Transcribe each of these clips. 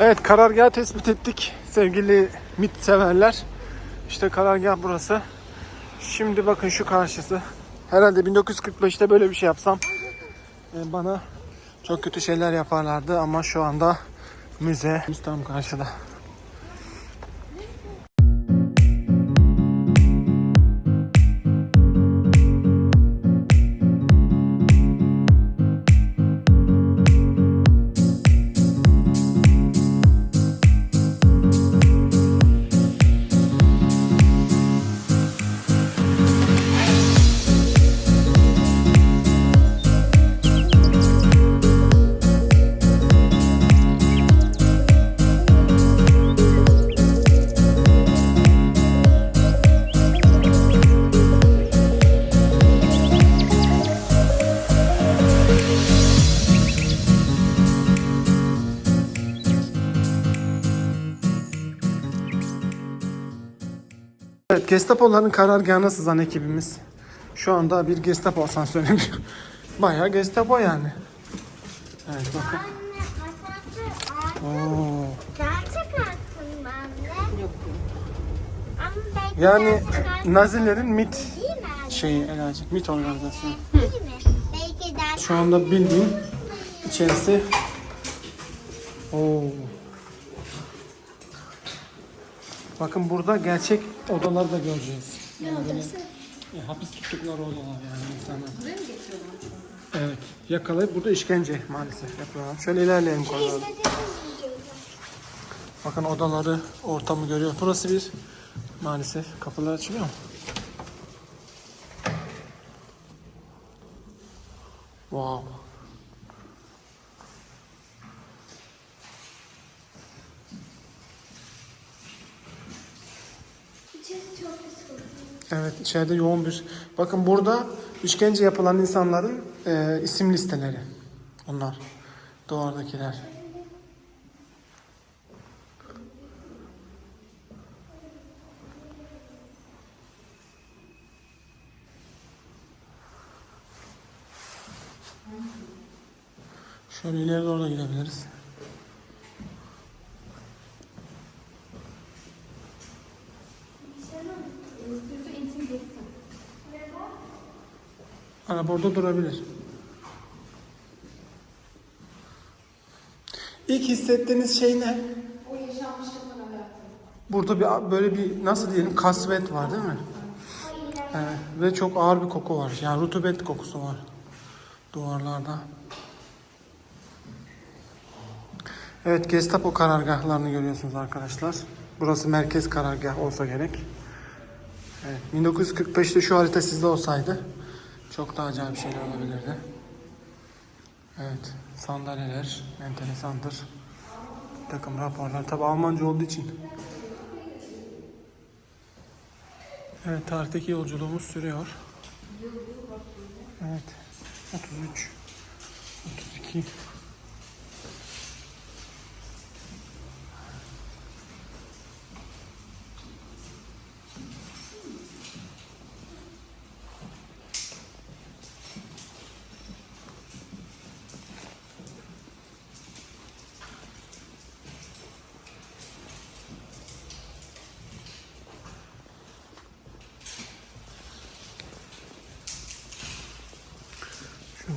Evet karargahı tespit ettik sevgili mit severler. İşte karargah burası. Şimdi bakın şu karşısı. Herhalde 1945'te böyle bir şey yapsam e, bana çok kötü şeyler yaparlardı ama şu anda müze tam karşıda. Gestapo'ların karargahına sızan ekibimiz. Şu anda bir Gestapo asansörü. Bayağı Gestapo yani. Evet bakın. Oo. Yani Nazilerin MIT şeyi Elacık. MIT organizasyonu. Değil mi? Belki de Şu anda bildiğin içerisi Oo. Bakın burada gerçek odaları da göreceğiz. Yani böyle, e, hapis tuttukları odalar yani insanlar. Evet. Yakalayıp burada işkence maalesef yapıyorlar. Şöyle ilerleyelim istediğimiz videoyu. Bakın odaları, ortamı görüyor. Burası bir maalesef kapılar açılıyor mu? Wow. İçerisi çok pis kokuyor. Evet içeride yoğun bir... Bakın burada işkence yapılan insanların e, isim listeleri. Onlar. Duvardakiler. Şöyle ileri doğru da gidebiliriz. Araba orada durabilir. İlk hissettiğiniz şey ne? Burada bir böyle bir nasıl diyelim kasvet var değil mi? Evet, ve çok ağır bir koku var. Yani rutubet kokusu var duvarlarda. Evet Gestapo karargahlarını görüyorsunuz arkadaşlar. Burası merkez karargah olsa gerek. Evet, 1945'te şu harita sizde olsaydı çok daha acayip şeyler olabilirdi. Evet, sandalyeler enteresandır. Bir takım raporlar. Tabi Almanca olduğu için. Evet, tarihteki yolculuğumuz sürüyor. Evet, 33, 32.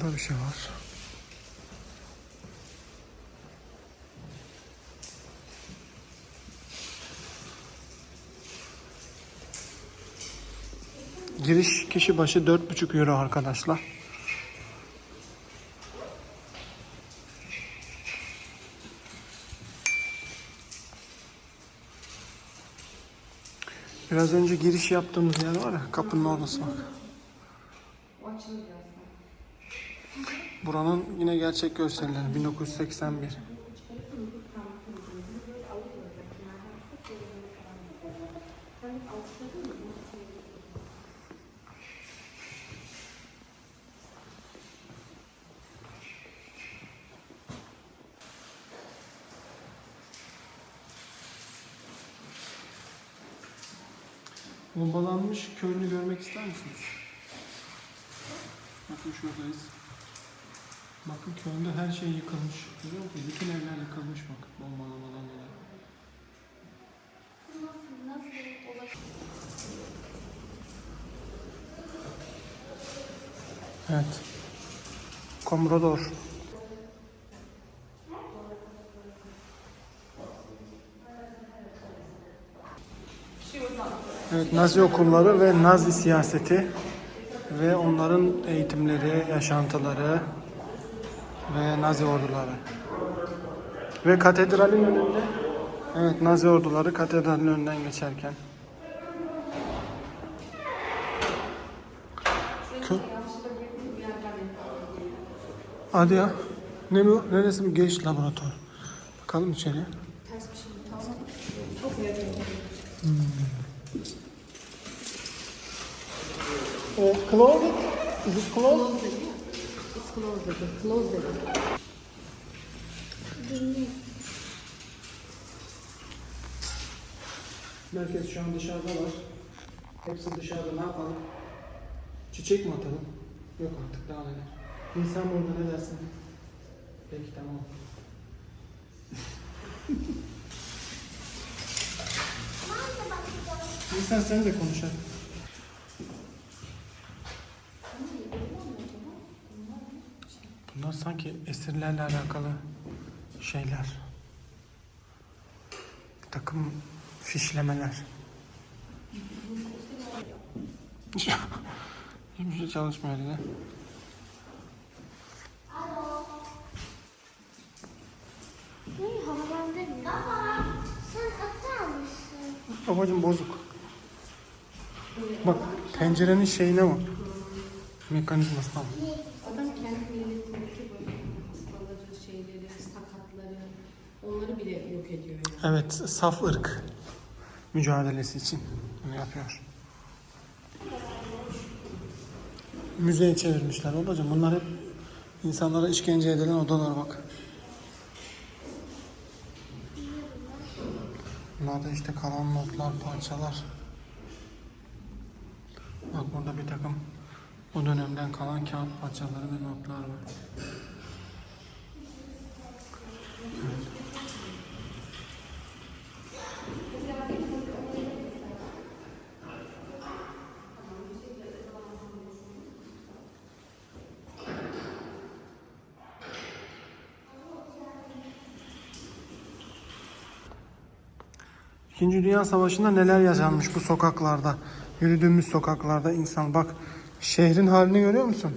Şurada bir şey var. Giriş kişi başı 4,5 euro arkadaşlar. Biraz önce giriş yaptığımız yer var ya kapının orası bak. Buranın yine gerçek görselleri 1981. Bombalanmış Köln'ü görmek ister misiniz? Bakın şuradayız. Bakın köyünde her şey yıkılmış. Görüyor musunuz? Bütün evler yıkılmış bak bombalamadan dolayı. Evet. Komrodor. Evet, Nazi okulları ve Nazi siyaseti ve onların eğitimleri, yaşantıları ve Nazi orduları. Ve katedralin önünde, evet Nazi orduları katedralin önünden geçerken. Kö- Hadi ya. Ne bu? Neresi bu? Geç laboratuvar. Bakalım içeriye. Uh, close it. Is it closed? It's closed dedi. Closed dedi. Merkez şu an dışarıda var. Hepsi dışarıda ne yapalım? Çiçek mi atalım? Yok artık daha neler. İnsan burada ne dersin? Peki tamam. İnsan sen de konuş Bunlar sanki esirlerle alakalı şeyler. Bir takım fişlemeler. Hiçbir şey çalışmıyor dedi. Baba sen? Babacım bozuk. Bak pencerenin şeyine bak. Mekanizmasına bak. Evet saf ırk mücadelesi için bunu yapıyor. Müzeye çevirmişler babacım. Bunlar hep insanlara işkence edilen odalar bak. Bunlar da işte kalan notlar, parçalar. Bak burada bir takım o dönemden kalan kağıt parçaları ve notlar var. İkinci Dünya Savaşı'nda neler yaşanmış bu sokaklarda, yürüdüğümüz sokaklarda insan. Bak şehrin halini görüyor musun?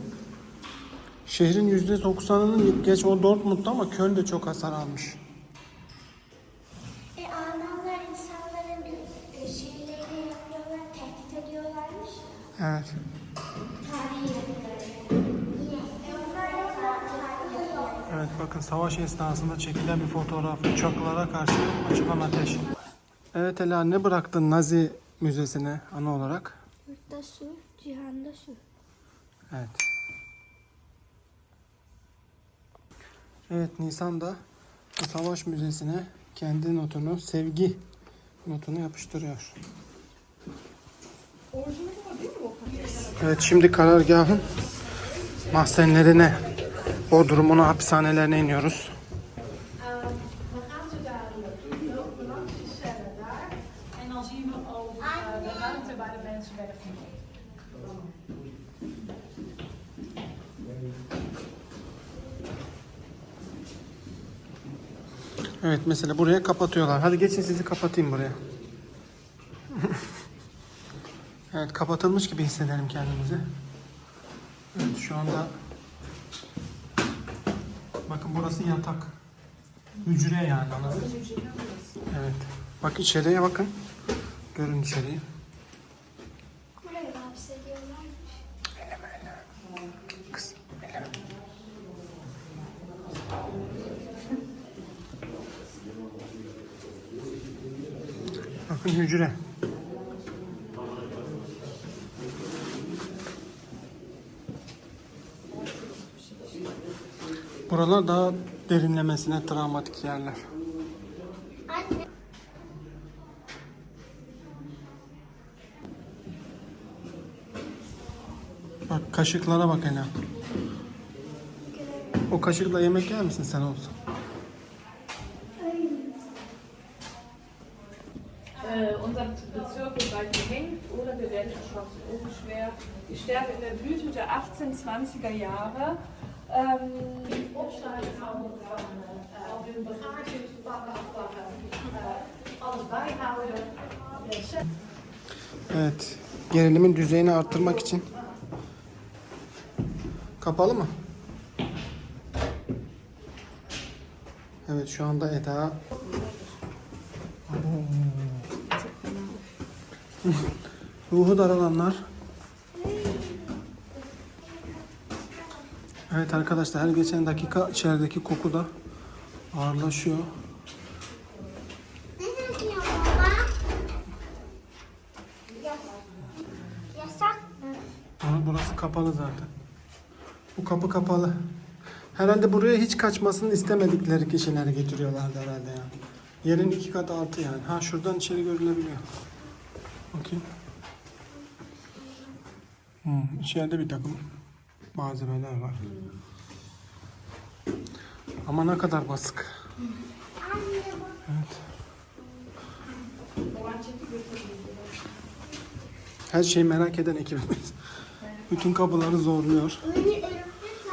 Şehrin yüzde doksanının geç o Dortmund'da ama Köln de çok hasar almış. E Almanlar insanların bir e, şeylerini yapıyorlar, tehdit ediyorlarmış. Evet. E. Evet bakın savaş esnasında çekilen bir fotoğraf uçaklara karşı açılan ateş. Evet Ela ne bıraktın Nazi Müzesi'ne ana olarak? Yurtta su, cihanda su. Evet. Evet Nisan da bu savaş müzesine kendi notunu, sevgi notunu yapıştırıyor. Evet şimdi karargahın mahzenlerine, bodrumuna, hapishanelerine iniyoruz. Evet mesela buraya kapatıyorlar. Hadi geçin sizi kapatayım buraya. evet kapatılmış gibi hissedelim kendimizi. Evet şu anda bakın burası yatak. Hücre yani anladın? Evet. Bak içeriye bakın. Görün içeriği. Burayı da hapsediyorlarmış. Kız. eleme. Hücre. Buralar daha derinlemesine travmatik yerler. Bak kaşıklara bak hele. O kaşıkla yemek yer misin sen olsun? 18, 20er Jahre. Ähm, evet, gerilimin düzeyini arttırmak için kapalı mı? Evet, şu anda Eda ruhu daralanlar Evet arkadaşlar her geçen dakika içerideki koku da ağırlaşıyor. Ne yapıyor baba? Yas- Yasak mı? Burası kapalı zaten. Bu kapı kapalı. Herhalde buraya hiç kaçmasını istemedikleri kişileri getiriyorlardı herhalde yani. Yerin iki katı altı yani. Ha şuradan içeri görülebiliyor. Bakayım. Hmm, içeride bir takım malzemeler var. Ama ne kadar basık. Evet. Her şeyi merak eden ekibimiz. Bütün kapıları zorluyor.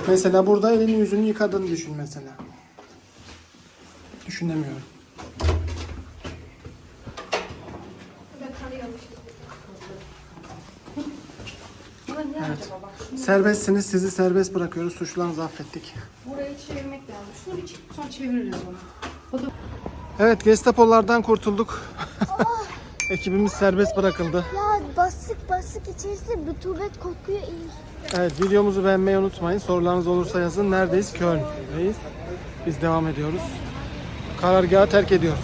Mesela burada elini yüzünü yıkadığını düşün mesela. Düşünemiyorum. Evet. Serbestsiniz. Sizi serbest bırakıyoruz. Suçlularınızı affettik. burayı çevirmek lazım. Şunu bir çek, sonra çeviririz onu. Evet Gestapolardan kurtulduk. Ekibimiz serbest bırakıldı. Ya basık basık içerisinde rutubet kokuyor iyi. Evet videomuzu beğenmeyi unutmayın. Sorularınız olursa yazın. Neredeyiz? Köln'deyiz. Biz devam ediyoruz. Karargahı terk ediyoruz.